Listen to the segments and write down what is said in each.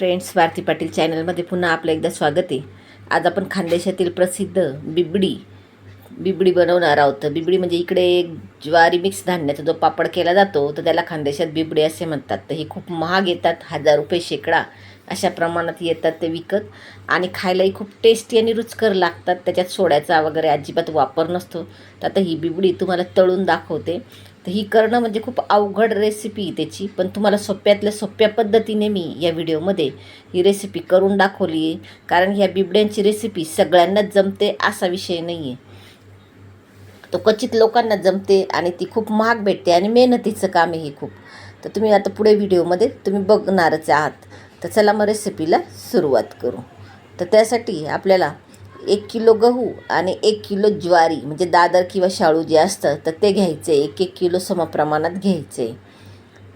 Friends स्वार्थी पाटील चॅनलमध्ये पुन्हा आपलं एकदा स्वागत आहे. आज आपण खानदेशातील प्रसिद्ध बिबडी बिबडी बनवणार आहोत. बिबडी म्हणजे इकडे ज्वारी मिक्स धान्याचा जो पापड केला जातो तर त्याला खानदेशात बिबडी असे म्हणतात. तर हे खूप महाग येतात हजार रुपये शेकडा अशा प्रमाणात येतात ते विकत. आणि खायलाही खूप टेस्टी आणि रुचकर लागतात. त्याच्यात सोड्याचा वगैरे अजिबात वापर नसतो. तर आता ही बिबडी तुम्हाला तळून दाखवते. तर ही करणं म्हणजे खूप अवघड रेसिपी त्याची. पण तुम्हाला सोप्यातल्या सोप्या पद्धतीने मी या व्हिडिओमध्ये ही रेसिपी करून दाखवली आहे. कारण ह्या बिबड्यांची रेसिपी सगळ्यांनाच जमते असा विषय नाही आहे तो क्वचित लोकांना जमते आणि ती खूप महाग भेटते आणि मेहनतीचं काम आहे हे खूप. तर तुम्ही आता पुढे व्हिडिओमध्ये तुम्ही बघणारच आहात. तर चला मग रेसिपीला सुरुवात करू. तर त्यासाठी आपल्याला एक किलो गहू आणि एक किलो ज्वारी म्हणजे दादर किंवा शाळू जे असतं तर ते घ्यायचे. एक एक किलो समप्रमाणात घ्यायचे.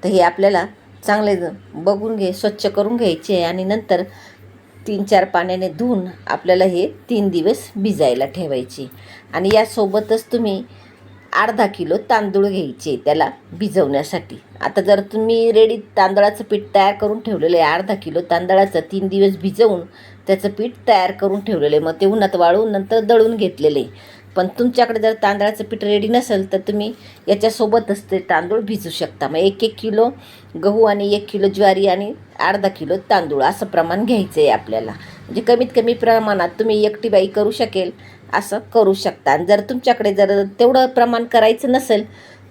तर हे आपल्याला चांगले बघून घे स्वच्छ करून घ्यायचे आणि नंतर तीन चार पाण्याने धुवून आपल्याला हे तीन दिवस भिजायला ठेवायचे. आणि यासोबतच तुम्ही अर्धा किलो तांदूळ घ्यायचे त्याला भिजवण्यासाठी. आता जर तुम्ही रेडी तांदळाचं पीठ तयार करून ठेवलेलं आहे अर्धा किलो तांदळाचं तीन दिवस भिजवून त्याचं पीठ तयार करून ठेवलेलं आहे. मग ते उन्हात वाळून नंतर दळून घेतलेले पण तुमच्याकडे जर तांदळाचं पीठ रेडी नसेल तर तुम्ही याच्यासोबतच ते तांदूळ भिजू शकता. मग एक एक किलो गहू आणि एक किलो ज्वारी आणि अर्धा किलो तांदूळ असं प्रमाण घ्यायचं आहे आपल्याला. म्हणजे कमीत कमी प्रमाणात तुम्ही एकटी बाई करू शकेल असं करू शकता. आणि जर तुमच्याकडे जर तेवढं प्रमाण करायचं नसेल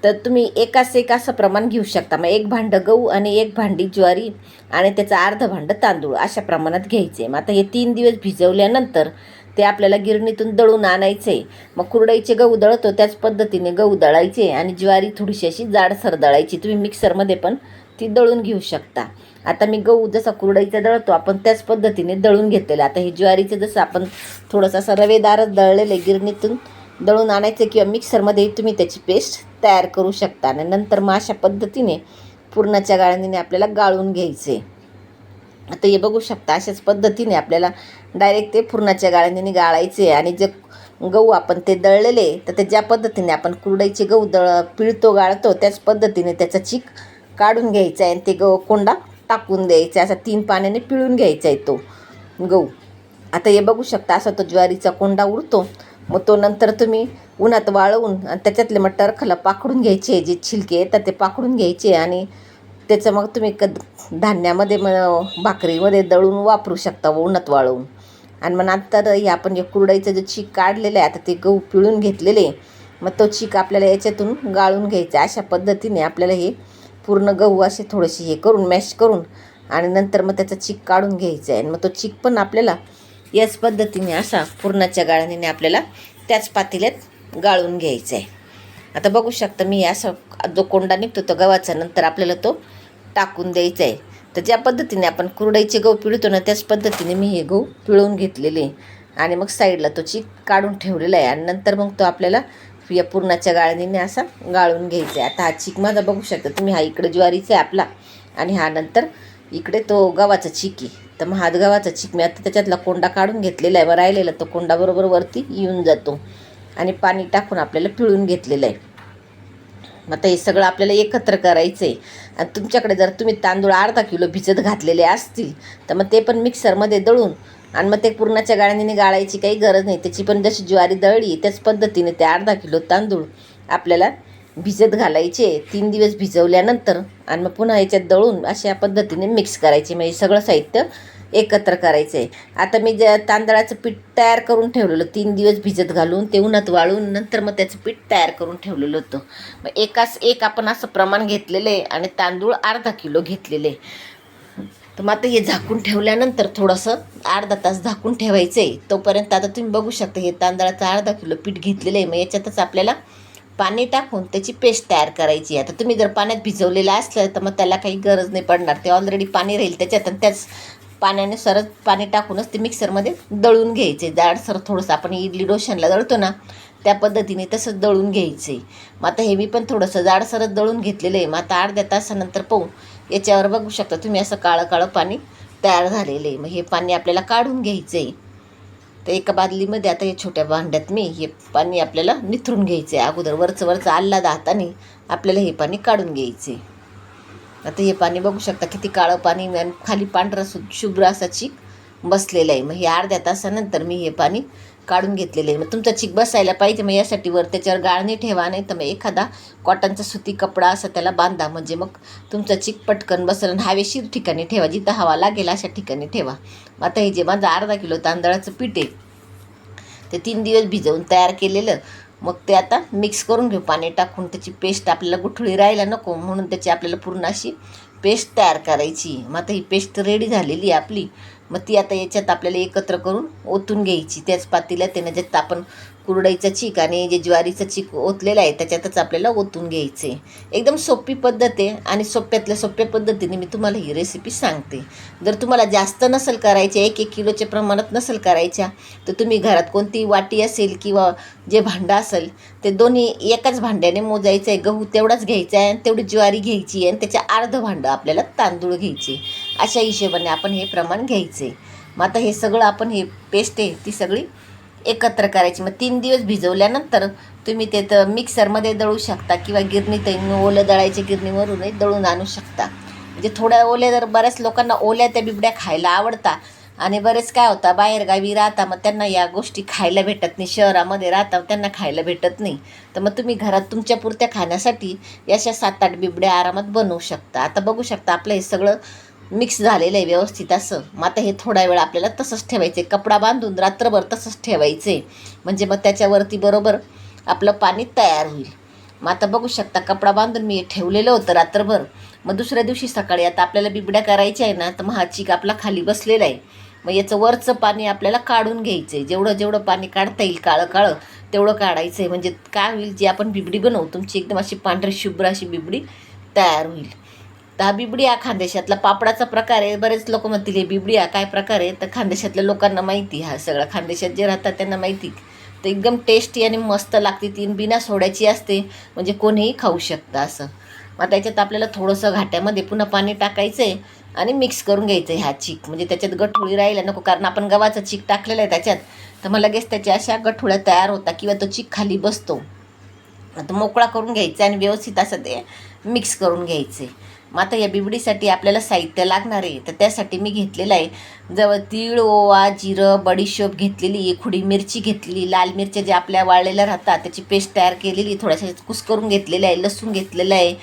तर तुम्ही एकाच एक असं प्रमाण घेऊ शकता. मग एक भांडं गहू आणि एक भांडी ज्वारी आणि त्याचं अर्धं भांडं तांदूळ अशा प्रमाणात घ्यायचे. मग आता हे तीन दिवस भिजवल्यानंतर ते आपल्याला गिरणीतून दळून आणायचे. मग कुरडईचे गहू दळतो त्याच पद्धतीने गहू दळायचे आणि ज्वारी थोडीशी अशी जाडसर दळायची. तुम्ही मिक्सरमध्ये पण ती दळून घेऊ शकता. आता मी गहू जसा कुरडईचा दळतो आपण त्याच पद्धतीने दळून घेतलेलं. आता हे ज्वारीचं जसं आपण थोडंसं असं रवेदारच दळलेलं आहे गिरणीतून दळून आणायचं किंवा मिक्सरमध्ये तुम्ही त्याची पेस्ट तयार करू शकता आणि नंतर मग अशा पद्धतीने पुरणाच्या गाळणीने आपल्याला गाळून घ्यायचे. आता हे बघू शकता अशाच पद्धतीने आपल्याला डायरेक्ट ते पुरणाच्या गाळणीने गाळायचे आणि जे गहू आपण ते दळलेले तर ते ज्या पद्धतीने आपण कुरडईचे गहू दळ पिळतो गाळतो त्याच पद्धतीने त्याचा चीक काढून घ्यायचा आहे आणि ते गहू कोंडा टाकून द्यायचा. असा तीन पाण्याने पिळून घ्यायचा आहे तो गहू. आता हे बघू शकता असा तो ज्वारीचा कोंडा उडतो मग तो नंतर तुम्ही उन्हात वाळवून आणि त्याच्यातले मग टरखला पाकडून घ्यायचे जे छिलके येतात ते पाकडून घ्यायचे आणि त्याचं मग तुम्ही क धान्यामध्ये मग भाकरीमध्ये दळून वापरू शकता उन्हात वाळवून. आणि मग नंतर हे आपण जे कुरडईचं जे चीक काढलेलं आहे आता ते गहू पिळून घेतलेले मग तो चीक आपल्याला याच्यातून गाळून घ्यायचा. अशा पद्धतीने आपल्याला हे पूर्ण गहू असे थोडेसे हे करून मॅश करून आणि नंतर मग त्याचा चीक काढून घ्यायचा आहे. आणि मग तो चीक पण आपल्याला याच पद्धतीने असा पुरणाच्या गाळणीने आपल्याला त्याच पातेल्यात गाळून घ्यायचा आहे आता बघू शकता मी असं जो कोंडा निघतो तो गव्हाचा नंतर आपल्याला तो टाकून द्यायचा आहे तर ज्या पद्धतीने आपण कुरडईचे गहू पिळतो ना त्याच पद्धतीने मी हे गहू पिळून घेतलेले आणि मग साईडला तो चीक काढून ठेवलेला आहे. आणि नंतर मग तो आपल्याला या पुरणाच्या गाळणीने असा गाळून घ्यायचा आहे आता हा चीक माझा बघू शकता तुम्ही हा इकडे ज्वारीचा आहे आपला. आणि हा नंतर इकडे तो गव्हाचा चीक आहे. तर मग हातगावाचा चिकमी आता त्याच्यातला कोंडा काढून घेतलेला आहे. व राहिलेला तो कोंडा बरोबर वरती येऊन जातो. आणि पाणी टाकून आपल्याला पिळून घेतलेलं आहे. मग आता हे सगळं आपल्याला एकत्र करायचं आहे आणि तुमच्याकडे जर तुम्ही तांदूळ अर्धा किलो भिजत घातलेले असतील तर मग ते पण मिक्सरमध्ये दळून आणि मग ते पूर्णाच्या गाळणीने गाळायची काही गरज नाही. त्याची पण जशी ज्वारी दळली त्याच पद्धतीने ते अर्धा किलो तांदूळ आपल्याला भिजत घालायचे. तीन दिवस भिजवल्यानंतर आणि मग पुन्हा याच्यात दळून अशा पद्धतीने मिक्स करायचे. म्हणजे सगळं साहित्य एकत्र करायचं आहे आता मी ज्या तांदळाचं पीठ तयार करून ठेवलेलं तीन दिवस भिजत घालून ते उन्हात वाळून नंतर मग त्याचं पीठ तयार करून ठेवलेलं होतं. मग एकाच एक आपण असं प्रमाण घेतलेलं आहे आणि तांदूळ अर्धा किलो घेतलेले तर मग आता हे झाकून ठेवल्यानंतर थोडंसं अर्धा तास झाकून ठेवायचं आहे तोपर्यंत आता तुम्ही बघू शकता हे तांदळाचं अर्धा किलो पीठ घेतलेलं आहे. मग याच्यातच आपल्याला पाणी टाकून त्याची पेस्ट तयार करायची आता तुम्ही जर पाण्यात भिजवलेलं असलं तर मग त्याला काही गरज नाही पडणार. ते ऑलरेडी पाणी राहील त्याच्यात आणि त्याच पाण्याने सरच पाणी टाकूनच ते मिक्सरमध्ये दळून घ्यायचे. जाडसर थोडंसं आपण इडली डोशांना दळतो ना त्या पद्धतीने तसंच दळून घ्यायचे. मग आता हे मी पण थोडंसं जाडसरच दळून घेतलेलं आहे. मग आता अर्ध्या तासानंतर पाहू. याच्यावर बघू शकता तुम्ही असं काळं काळं पाणी तयार झालेलं आहे. मग हे पाणी आपल्याला काढून घ्यायचं आहे. तर एका बादलीमध्ये आता हे छोट्या भांड्यात मी हे पाणी आपल्याला निथरून घ्यायचं आहे. अगोदर वरचं वरचं आल्ला जाताना आपल्याला हे पाणी काढून घ्यायचं आहे. आता हे पाणी बघू शकता किती काळं पाणी आणि खाली पांढरा सु शुभ्र असा चीक बसलेला आहे. मग हे अर्ध्या तासानंतर मी हे पाणी काढून घेतलेलं आहे. मग तुमचा चीक बसायला पाहिजे मग यासाठी वर त्याच्यावर गाळणी ठेवा नाही तर मग एखादा कॉटनचा सुती कपडा असा त्याला बांधा. म्हणजे मग तुमचा चीक पटकन बसेल आणि हवेशीर ठिकाणी ठेवा जिथं हवा लागेल अशा ठिकाणी ठेवा. मग आता हे जे माझं अर्धा किलो तांदळाचं पीठ आहे ते तीन दिवस भिजवून तयार केलेलं. मग ते आता मिक्स करून घेऊ. पाणी टाकून त्याची पेस्ट आपल्याला गुठळी राहायला नको. म्हणून त्याची आपल्याला पूर्ण अशी पेस्ट तयार करायची. मग आता ही पेस्ट रेडी झालेली आहे आपली. मग ती आता याच्यात आपल्याला एकत्र करून ओतून घ्यायची. त्याच पातीला त्यानं ज्यात आपण कुरडईचं चीक आणि जे ज्वारीचं चीक ओतलेलं आहे त्याच्यातच आपल्याला ओतून घ्यायचे. एकदम सोपी पद्धत आहे आणि सोप्यातल्या सोप्या पद्धतीने मी तुम्हाला ही रेसिपी सांगते. जर तुम्हाला जास्त नसेल करायच्या एक एक किलोच्या प्रमाणात नसेल करायच्या तर तुम्ही घरात कोणती वाटी असेल किंवा जे भांडं असेल ते दोन्ही एकाच भांड्याने मोजायचं आहे. गहू तेवढाच घ्यायचा आहे आणि तेवढी ज्वारी घ्यायची आहे आणि त्याच्या अर्ध भांडं आपल्याला तांदूळ घ्यायचे. अशा हिशोबाने आपण हे प्रमाण घ्यायचे. मग आता हे सगळं आपण हे पेस्ट आहे ती सगळी एकत्र करायची. मग तीन दिवस भिजवल्यानंतर तुम्ही ते तर मिक्सरमध्ये दळू शकता किंवा गिरणीत ओलं दळायच्या गिरणीवरूनही दळून आणू शकता. म्हणजे थोड्या ओल्या जर बऱ्याच लोकांना ओल्या त्या बिबड्या खायला आवडता आणि बरेच काय होता बाहेरगावी राहता मग त्यांना या गोष्टी खायला भेटत नाही. शहरामध्ये राहता त्यांना खायला भेटत नाही. तर मग तुम्ही घरात तुमच्या पुरत्या खाण्यासाठी अशा सात आठ बिबड्या आरामात बनवू शकता. आता बघू शकता आपलं हे सगळं मिक्स झालेलं आहे व्यवस्थित असं. मग आता हे थोडा वेळ आपल्याला तसंच ठेवायचं आहे कपडा बांधून रात्रभर तसंच ठेवायचं आहे म्हणजे मग त्याच्यावरती बरोबर आपलं पाणी तयार होईल. मग आता बघू शकता कपडा बांधून मी ठेवलेलं होतं रात्रभर. मग दुसऱ्या दिवशी सकाळी आता आपल्याला बिबड्या करायच्या आहे ना तर मग हा चीक आपला खाली बसलेला आहे. मग याचं वरचं पाणी आपल्याला काढून घ्यायचं आहे जेवढं जेवढं पाणी काढता येईल काळं काळं तेवढं काढायचं आहे म्हणजे काय होईल जी आपण बिबडी बनवू तुमची एकदम अशी पांढरी शुभ्र अशी बिबडी तयार होईल. तर हा खानदेशातला पापडाचा प्रकार आहे. बरेच लोक म्हणतील हे बिबडिया काय प्रकार आहे? तर खानदेशातल्या लोकांना माहिती हा सगळा खानदेशात जे राहतात त्यांना माहिती तर एकदम टेस्टी आणि मस्त लागते ती बिना सोड्याची असते. म्हणजे कोणीही खाऊ शकतं असं. मग त्याच्यात आपल्याला थोडंसं घाट्यामध्ये पुन्हा पाणी टाकायचं आहे आणि मिक्स करून घ्यायचं आहे ह्या चीक. म्हणजे त्याच्यात गठोळी राहिला नको कारण आपण गव्हाचं चीक टाकलेलं आहे त्याच्यात. तर मग लगेच त्याच्या अशा गठोळ्या तयार होतात किंवा तो चीक खाली बसतो. आता मोकळा करून घ्यायचा आणि व्यवस्थित असं ते मिक्स करून घ्यायचे मग आता या बिबडीसाठी आपल्याला साहित्य लागणार आहे. तर त्यासाठी मी घेतलेलं आहे. जवळ तीळ ओवा जिरं बडीशोप घेतलेली आहे. खुडी मिरची घेतलेली लाल मिरच्या ज्या आपल्या वाळलेल्या राहतात त्याची पेस्ट तयार केलेली थोड्याशा कुस करून घेतलेलं आहे. लसूण घेतलेलं आहे.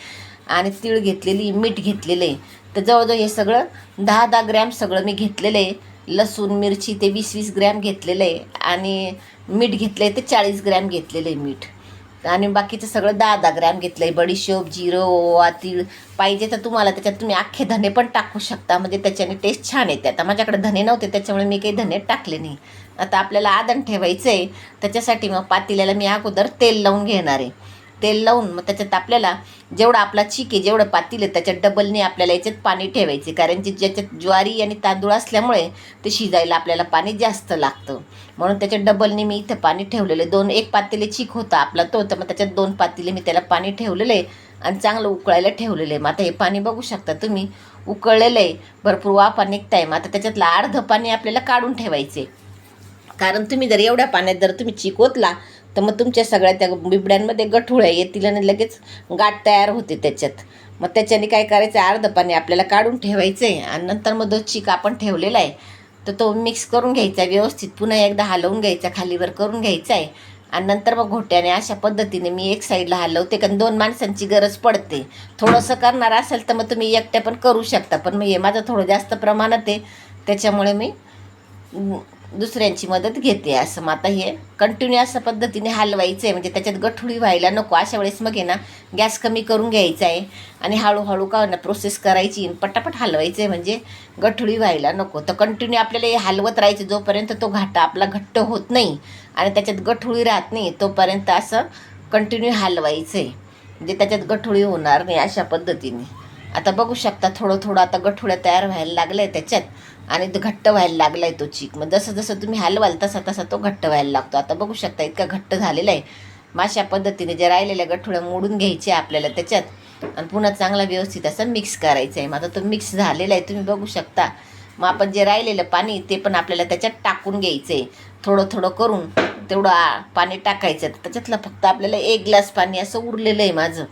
आणि तीळ घेतलेली मीठ घेतलेलं आहे. तर जवळजवळ हे सगळं दहा दहा ग्रॅम सगळं मी घेतलेलं आहे. लसूण मिरची ते वीस वीस ग्रॅम घेतलेलं आहे. आणि मीठ घेतलं आहे ते चाळीस ग्रॅम घेतलेलं आहे मीठ. आणि बाकीचं सगळं दहा दहा ग्रॅम घेतलं आहे बडीशोप जिरं ओवा तीळ पाहिजे तर तुम्हाला त्याच्यात तुम्ही अख्खे धने पण टाकू शकता. म्हणजे त्याच्याने टेस्ट छान येते. आता माझ्याकडे धने नव्हते त्याच्यामुळे मी काही धने टाकले नाही. आता आपल्याला आदन ठेवायचं आहे त्याच्यासाठी मग पातेल्याला मी अगोदर तेल लावून घेणार आहे. तेल लावून मग त्याच्यात आपल्याला जेवढा आपला चीक आहे जेवढं पातील आहे त्याच्यात डबलने आपल्याला याच्यात पाणी ठेवायचे. कारण की ज्याच्यात ज्वारी आणि तांदूळ असल्यामुळे ते शिजायला आपल्याला पाणी जास्त लागतं. म्हणून त्याच्यात डबलने मी इथं पाणी ठेवलेलं आहे. दोन एक पातेले चीक होता आपला तो तर मग त्याच्यात दोन पातेले मी त्याला पाणी ठेवलेलं आहे आणि चांगलं उकळायला ठेवलेलं आहे. मग आता हे पाणी बघू शकता तुम्ही उकळलेलं आहे. भरपूर वाफा निघताय. मग आता त्याच्यातलं अर्धं पाणी आपल्याला काढून ठेवायचे कारण तुम्ही जर एवढ्या पाण्यात जर तुम्ही चिकोतला तर मग तुमच्या सगळ्या त्या बिबड्यांमध्ये गठुळ्या येतील आणि लगेच गाठ तयार होते त्याच्यात. मग त्याच्याने काय करायचं आहे अर्धं पाणी आपल्याला काढून ठेवायचं आहे आणि नंतर मग जो चिक आपण ठेवलेला आहे तर तो मिक्स करून घ्यायचा आहे व्यवस्थित. पुन्हा एकदा हलवून घ्यायचा खालीवर करून घ्यायचा आहे आणि नंतर मग घोट्याने अशा पद्धतीने मी एक साईडला हलवते कारण दोन माणसांची गरज पडते. थोडंसं करणार असेल तर मग तुम्ही एकट्या पण करू शकता पण मग हे माझं थोडं जास्त प्रमाणात आहे. त्याच्यामुळे मी दुसऱ्यांची मदत घेते असं मग आता हे कंटिन्यू असं पद्धतीने हलवायचं आहे म्हणजे त्याच्यात गठुळी व्हायला नको. अशा वेळेस मग आहे ना गॅस कमी करून घ्यायचा आहे आणि हळूहळू का ना प्रोसेस करायची पटापट हलवायचं आहे म्हणजे गठुळी व्हायला नको. तर कंटिन्यू आपल्याला हे हलवत राहायचं जोपर्यंत तो घाटा आपला घट्ट होत नाही आणि त्याच्यात गठुळी राहत नाही तोपर्यंत असं कंटिन्यू हलवायचं आहे म्हणजे त्याच्यात गठुळी होणार नाही अशा पद्धतीने. आता बघू शकता थोडं थोडं आता गठुळ्या तयार व्हायला लागल्या आहे त्याच्यात. आणि तो घट्ट व्हायला लागला आहे तो चीक. मग जसं जसं तुम्ही हलवाल तसा तसा तो घट्ट व्हायला लागतो. आता बघू शकता इतका घट्ट झालेला आहे. मग अशा पद्धतीने जे राहिलेल्या गठुळ्या मोडून घ्यायच्या आपल्याला त्याच्यात आणि पुन्हा चांगला व्यवस्थित असं मिक्स करायचं आहे मग आता तो मिक्स झालेला आहे तुम्ही बघू शकता. मग आपण जे राहिलेलं पाणी ते पण आपल्याला त्याच्यात टाकून घ्यायचं आहे थोडं थोडं करून तेवढं आ- पाणी टाकायचं. त्याच्यातलं फक्त आपल्याला एक ग्लास पाणी असं उरलेलं आहे माझं.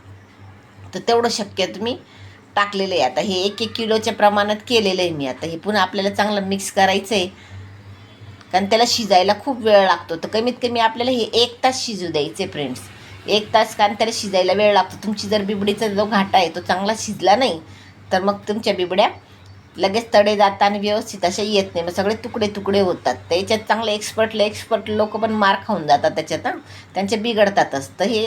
तर तेवढं शक्य तुम्ही टाकलेलं आहे. आता हे एक एक किलोच्या प्रमाणात केलेलं आहे मी. आता हे पुन्हा आपल्याला चांगलं मिक्स करायचं आहे कारण त्याला शिजायला खूप वेळ लागतो. तर कमीत कमी आपल्याला हे एक तास शिजू द्यायचे फ्रेंड्स एक तास कारण त्याला शिजायला वेळ लागतो. तुमची जर बिबडीचा जो घाटा आहे तो चांगला शिजला नाही तर मग तुमच्या बिबड्या लगेच तडे जातात आणि व्यवस्थित अशा येत नाही. मग सगळे तुकडे तुकडे होतात. तर याच्यात चांगले एक्सपर्टले एक्सपर्ट लोक पण मार खाऊन जातात त्याच्यात त्यांचे बिघडतातच. तर हे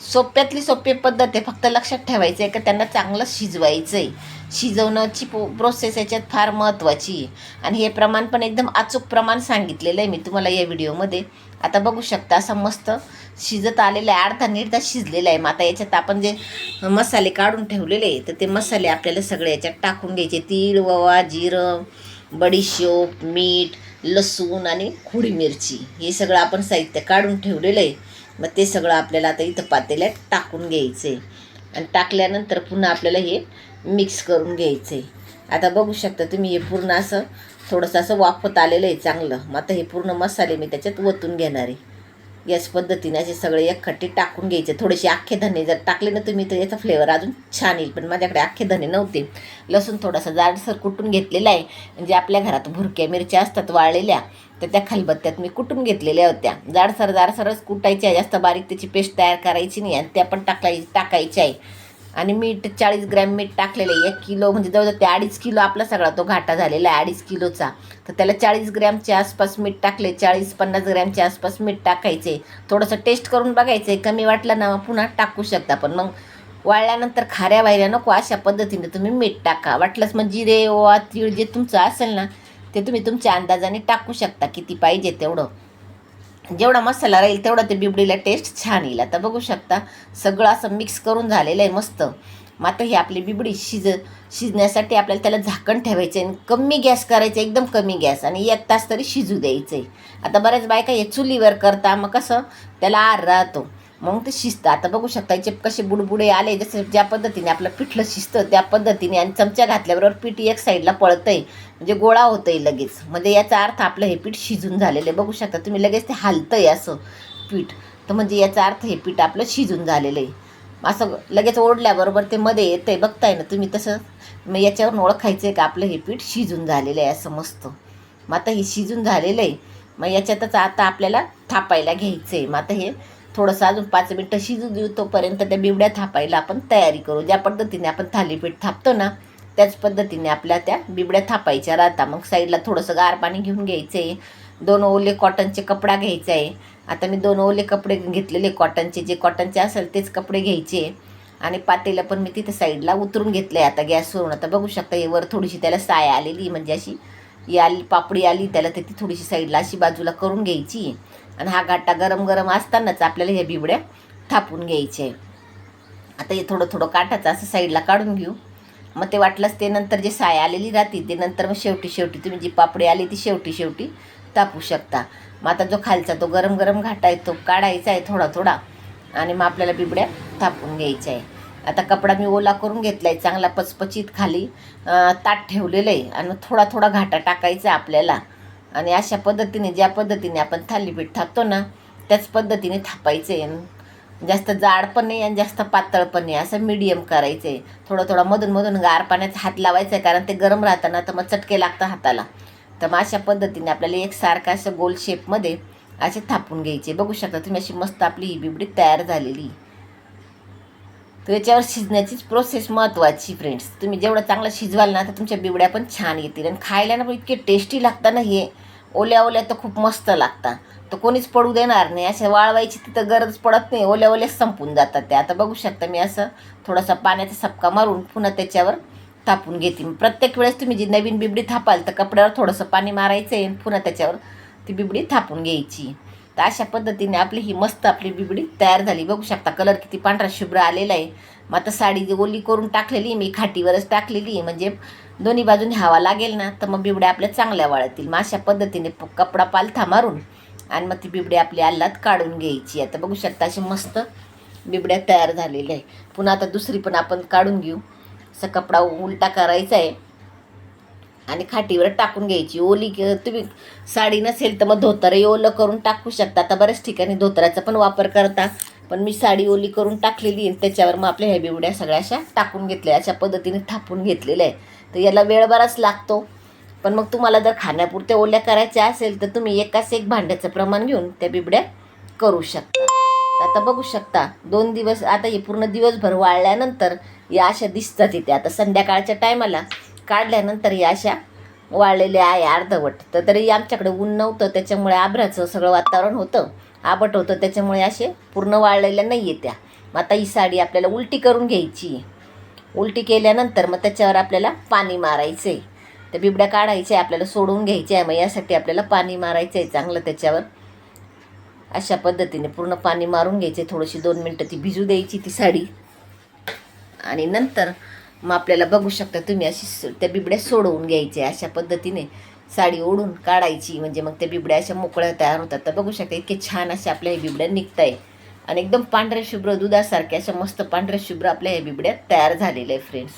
सोप्यातली सोपी पद्धत आहे. फक्त लक्षात ठेवायचं आहे का त्यांना चांगलं शिजवायचं आहे शिजवण्याची पो प्रोसेस याच्यात फार महत्त्वाची आहे. आणि हे प्रमाण पण एकदम अचूक प्रमाण सांगितलेलं आहे मी तुम्हाला या व्हिडिओमध्ये. आता बघू शकता असं मस्त शिजत आलेलं आहे. अर्धा निर्धा शिजलेला आहे. मग आता याच्यात आपण जे मसाले काढून ठेवलेले आहे तर ते मसाले आपल्याला सगळे याच्यात टाकून घ्यायचे. तीळ ववा जिरं बडीशोप मीठ लसूण आणि खुडी मिरची. हे सगळं आपण साहित्य काढून ठेवलेलं आहे. मग ते सगळं आपल्याला आता इथं पातेल्यात टाकून घ्यायचं आहे आणि टाकल्यानंतर पुन्हा आपल्याला हे मिक्स करून घ्यायचं आहे आता बघू शकता तुम्ही हे पूर्ण असं थोडंसं असं वाफत आलेलं आहे चांगलं. मग आता हे पूर्ण मसाले मी त्याच्यात ओतून घेणार आहे. याच पद्धतीने असे सगळे एकखट्टे टाकून घ्यायचे. थोडेसे अख्खे धने जर टाकले ना तुम्ही तर याचा फ्लेवर अजून छान येईल. पण माझ्याकडे अख्खे धने नव्हते. लसूण थोडासा जाडसर कुटून घेतलेला आहे. म्हणजे आपल्या घरात भुरक्या मिरच्या असतात वाळलेल्या तर त्या खलबत्त्यात मी कुटून घेतलेल्या होत्या. जाडसर जाडसरच कुटायच्या. जास्त बारीक त्याची पेस्ट तयार करायची नाही आणि त्या पण टाकाय टाकायच्या आहे. आणि मीठ चाळीस ग्रॅम मीठ टाकलेलं आहे. एक किलो म्हणजे जवळजवळ ते अडीच किलो आपला सगळा तो घाटा झालेला आहे अडीच किलोचा. तर त्याला चाळीस ग्रॅमच्या आसपास मीठ टाकले चाळीस पन्नास ग्रॅमच्या आसपास मीठ टाकायचे. थोडंसं टेस्ट करून बघायचं आहे कमी वाटलं ना मग पुन्हा टाकू शकता. पण मग वाळल्यानंतर खाऱ्या वायऱ्या नको अशा पद्धतीने तुम्ही मीठ टाका. वाटलंच मग जिरे ओवा तीळ जे तुमचं असेल ना ते तुम्ही तुमच्या अंदाजाने टाकू शकता. किती पाहिजे तेवढं. जेवढा मसाला राहील तेवढा ते बिबडीला टेस्ट छान येईल. आता बघू शकता सगळं असं मिक्स करून झालेलं आहे मस्त. मात्र ही आपली बिबडी शिज शिजण्यासाठी आपल्याला त्याला झाकण ठेवायचं आहे आणि कमी गॅस करायचं एकदम कमी गॅस आणि एक तास तरी शिजू द्यायचं आहे आता बऱ्याच बायका हे चुलीवर करता मग कसं? त्याला आर राहतो. मग ते शिस्त. आता बघू शकता याचे कसे बुडबुडे आले जसं ज्या पद्धतीने आपलं पिठलं शिजतं त्या पद्धतीने आणि चमचा घातल्याबरोबर पीठ एक साईडला पळतंय म्हणजे गोळा होतंय लगेच. म्हणजे याचा अर्थ आपलं हे पीठ शिजून झालेलं आहे. बघू शकता तुम्ही लगेच ते हालतंय असं पीठ. तर म्हणजे याचा अर्थ हे पीठ आपलं शिजून झालेलं आहे. असं लगेच ओढल्याबरोबर ते मध्ये येतंय बघताय ना तुम्ही तसं? मग याच्यावरून ओळखायचं आहे का आपलं हे पीठ शिजून झालेलं आहे असं मस्त. मग आता हे शिजून झालेलं आहे. मग याच्यातच आता आपल्याला थापायला घ्यायचं आहे मग आता हे थोडंसं अजून पाच मिनटं शिजू देऊ तोपर्यंत त्या बिबड्या थापायला आपण तयारी करू. ज्या पद्धतीने आपण थालीपीठ थापतो ना त्याच पद्धतीने आपल्या त्या बिबड्या थापायच्या राहता. मग साईडला थोडंसं गार पाणी घेऊन घ्यायचं. आहे दोन ओले कॉटनचे कपडा घ्यायचा आहे. आता मी दोन ओले कपडे घेतलेले कॉटनचे. जे कॉटनचे असेल तेच कपडे घ्यायचे. आणि पातेलं पण मी तिथे साईडला उतरून घेतलं आहे आता गॅसवरून आता बघू शकता हे वर थोडीशी त्याला साय आलेली. म्हणजे अशी या आली पापडी आली. त्याला ते ती थोडीशी साईडला अशी बाजूला करून घ्यायची. आणि हा गाटा गरम गरम असतानाच आपल्याला ह्या बिबड्या थापून घ्यायचे. आहे आता हे थोडं थोडं काठाचं असं साईडला काढून घेऊ. मग ते वाटलंच ते नंतर जे साय आलेली राहते ते नंतर मग शेवटी शेवटी तुम्ही जी पापडी आली ती शेवटी शेवटी तापू शकता. मग आता जो खालचा तो गरम गरम घाटा आहे तो काढायचा आहे थोडा थोडा आणि मग आपल्याला बिबड्या थापून घ्यायच्या आहे. आता कपडा मी ओला करून घेतला आहे चांगला पचपचीत खाली ताट ठेवलेलं आहे आणि थोडा थोडा घाटा टाकायचा आहे आपल्याला. आणि अशा पद्धतीने ज्या पद्धतीने आपण थालीपीठ थापतो ना त्याच पद्धतीने थापायचं. आहे जास्त जाड पण नाही आणि जास्त पातळ पण नाही. असं मिडियम करायचं. आहे थोडं थोडं मधून मधून गार पाण्याचा हात लावायचा आहे कारण ते गरम राहतं ना तर मग चटके लागतं हाताला. तर मग अशा पद्धतीने आपल्याला एकसारखं असं गोल शेपमध्ये असे थापून घ्यायचे. बघू शकता तुम्ही अशी मस्त आपली ही बिबडी तयार झालेली. तर याच्यावर शिजण्याचीच प्रोसेस महत्त्वाची फ्रेंड्स तुम्ही जेवढं चांगलं शिजवाल ना तर तुमच्या बिबड्या पण छान येतील. आणि खायला ना पण इतके टेस्टी लागतात ना हे. ओल्या ओल्या तर खूप मस्त लागतात. तर कोणीच पडू देणार नाही. अशा वाळवायची तिथं गरज पडत नाही. ओल्या ओल्याच संपून जातात त्या. आता बघू शकता मी असं थोडासा पाण्याचा सपका मारून पुन्हा त्याच्यावर थापून घेते. प्रत्येक वेळेस तुम्ही जी नवीन बिबडी थापाल तर कपड्यावर थोडंसं पाणी मारायचं आहे पुन्हा त्याच्यावर ती बिबडी थापून घ्यायची. तर अशा पद्धतीने आपली ही मस्त आपली बिबडी तयार झाली. बघू शकता कलर किती पांढरा शुभ्र आलेला आहे. मग आता साडी जी ओली करून टाकलेली मी खाटीवरच टाकलेली म्हणजे दोन्ही बाजूने हवा लागेल ना तर मग बिबड्या आपल्या चांगल्या वाळतील मग अशा पद्धतीने कपडा पालथा मारून आणि मग ती बिबडी आपली आल्लात काढून घ्यायची आता बघू शकता अशी मस्त बिबड्या तयार झालेल्या आहे. पुन्हा आता दुसरी पण आपण काढून घेऊ. असा कपडा उलटा करायचा आहे. आणि खाटीवर टाकून घ्यायची. ओली क- तुम्ही साडी नसेल तर मग धोतरही ओलं करून टाकू शकता. आता बऱ्याच ठिकाणी धोतराचा पण वापर करता. पण मी साडी ओली करून टाकलेली आहे त्याच्यावर मग आपल्या ह्या बिवड्या सगळ्या अशा टाकून घेतल्या अशा पद्धतीने थापून घेतलेल्या आहे तर याला वेळ बराच लागतो. पण मग तुम्हाला जर खाण्यापुरत्या ओल्या करायच्या असेल तर तुम्ही एकाच एक भांड्याचं प्रमाण घेऊन त्या बिबड्या करू शकता. आता बघू शकता दोन दिवस आता हे पूर्ण दिवसभर वाळल्यानंतर या अशा दिसतात इथे. आता संध्याकाळच्या टायमाला काढल्यानंतर या अशा वाळलेल्या आहे अर्धवट. तर तरी आमच्याकडे ऊन नव्हतं त्याच्यामुळे आभ्राचं सगळं वातावरण होतं. आबट होतं त्याच्यामुळे असे पूर्ण वाळलेल्या नाही आहेत त्या मग आता ही साडी आपल्याला उलटी करून घ्यायची. आहे. उलटी केल्यानंतर मग त्याच्यावर आपल्याला पाणी मारायचं आहे त्या बिबड्या काढायच्या आहे आपल्याला सोडून घ्यायच्या आहे. मग यासाठी आपल्याला पाणी मारायचं आहे चांगलं त्याच्यावर. अशा पद्धतीने पूर्ण पाणी मारून घ्यायचे. थोडीशी दोन मिनटं ती भिजू द्यायची ती साडी. आणि नंतर मग आपल्याला बघू शकता तुम्ही अशी स- त्या बिबड्या सोडवून घ्यायच्या अशा पद्धतीने साडी ओढून काढायची. म्हणजे मग त्या बिबड्या अशा मोकळ्या तयार होतात. तर बघू शकता इतके छान अशा आपल्या हे बिबड्या निघत आहे आणि एकदम पांढऱ्या शुभ्र दुधासारख्या अशा मस्त पांढऱ्या शुभ्र आपल्या ह्या बिबड्या तयार झालेल्या आहे फ्रेंड्स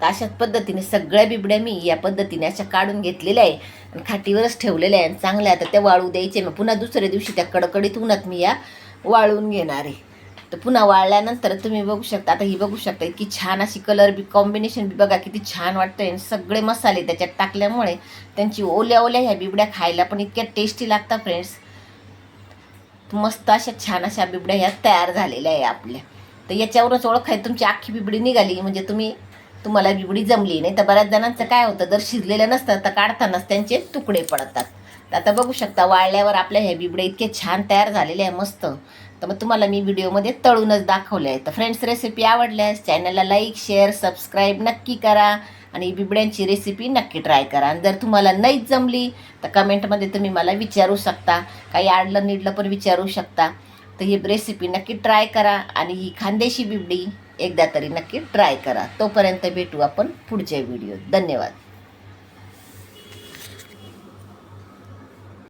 तर अशाच पद्धतीने सगळ्या बिबड्या मी या पद्धतीने अशा काढून घेतलेल्या आहे आणि खाटीवरच ठेवलेल्या आहे. आणि चांगल्या आता त्या वाळू द्यायचे. मग पुन्हा दुसऱ्या दिवशी त्या कडकडीत उन्हात मी या वाळून घेणार आहे. तर पुन्हा वाळल्यानंतर तुम्ही बघू शकता आता ही बघू शकता इतकी छान अशी कलर बी कॉम्बिनेशन बी बघा किती छान वाटतंय. सगळे मसाले त्याच्यात टाकल्यामुळे त्यांची ओल्या ओल्या ह्या बिबड्या खायला पण इतक्या टेस्टी लागतात फ्रेंड्स मस्त अशा छान अशा बिबड्या ह्या तयार झालेल्या आहे आपल्या. तर याच्यावरच ओळख आहे तुमची अख्खी बिबडी निघाली. म्हणजे तुम्ही तुम्हाला बिबडी जमली नाही. तर बऱ्याच जणांचं काय होतं जर शिजलेलं नसतं तर काढतानाच त्यांचे तुकडे पडतात. तर आता बघू शकता वाळल्यावर आपल्या ह्या बिबड्या इतके छान तयार झालेले आहे मस्त. तर मग तुम्हाला मी व्हिडिओमध्ये तळूनच दाखवले आहे तर फ्रेंड्स रेसिपी आवडल्यास चॅनलला लाईक शेअर सबस्क्राईब नक्की करा आणि बिबड्यांची रेसिपी नक्की ट्राय करा. आणि जर तुम्हाला नाहीच जमली तर कमेंटमध्ये तुम्ही मला विचारू शकता. काही आडलं निडलं पण विचारू शकता. तर ही रेसिपी नक्की ट्राय करा आणि ही खानदेशी बिबडी एकदा तरी नक्की ट्राय करा. तोपर्यंत भेटू आपण पुढच्या व्हिडिओत धन्यवाद.